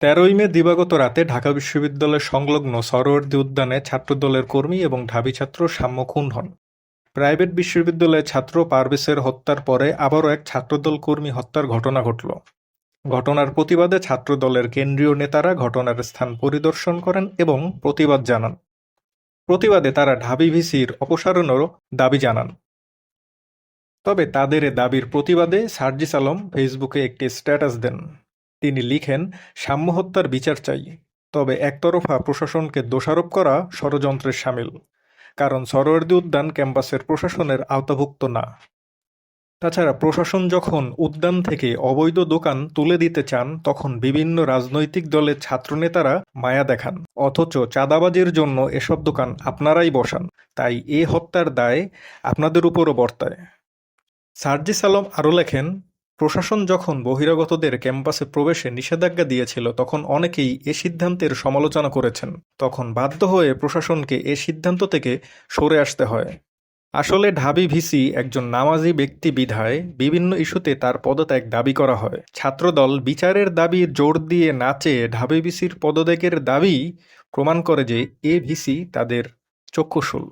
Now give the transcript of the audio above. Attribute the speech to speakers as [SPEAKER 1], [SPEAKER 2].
[SPEAKER 1] তেরোই মে দিবাগত রাতে ঢাকা বিশ্ববিদ্যালয় সংলগ্ন সরোয়ার্দী উদ্যানে ছাত্রদলের কর্মী এবং ঢাবি ছাত্র সাম্য খুন হন প্রাইভেট বিশ্ববিদ্যালয়ের ছাত্র পারভেজের হত্যার পরে আবারও এক ছাত্রদল কর্মী হত্যার ঘটনা ঘটল। ঘটনার প্রতিবাদে ছাত্রদলের কেন্দ্রীয় নেতারা ঘটনার স্থান পরিদর্শন করেন এবং প্রতিবাদ জানান। প্রতিবাদে তারা ঢাবি ভিসির অপসারণেরও দাবি জানান। তবে তাদের দাবির প্রতিবাদে সার্জিস আলম ফেসবুকে একটি স্ট্যাটাস দেন। তিনি লিখেন সাম্য হত্যার বিচার চাই, তবে একতরফা প্রশাসনকে দোষারোপ করা ষড়যন্ত্রের সামিল, কারণ সরোয়ার্দী উদ্যান ক্যাম্পাসের প্রশাসনের আওতাভুক্ত না। তাছাড়া প্রশাসন যখন উদ্যান থেকে অবৈধ দোকান তুলে দিতে চান, তখন বিভিন্ন রাজনৈতিক দলের ছাত্রনেতারা মায়া দেখান, অথচ চাঁদাবাজির জন্য এসব দোকান আপনারাই বসান, তাই এ হত্যার দায় আপনাদের উপরও বর্তায়। সার্জিস আলম আরও লেখেন প্রশাসন যখন বহিরাগতদের ক্যাম্পাসে প্রবেশে নিষেধাজ্ঞা দিয়েছিল, তখন অনেকেই এ সিদ্ধান্তের সমালোচনা করেছেন। তখন বাধ্য হয়ে প্রশাসনকে এ সিদ্ধান্ত থেকে সরে আসতে হয়। আসলে ঢাবি ভিসি একজন নামাজি ব্যক্তি বিধায় বিভিন্ন ইস্যুতে তার পদত্যাগ দাবি করা হয়। ছাত্রদল বিচারের দাবি জোর দিয়ে নাচে ঢাবি ভিসির পদত্যাগের দাবি প্রমাণ করে যে এ ভিসি তাদের চক্ষুশূল।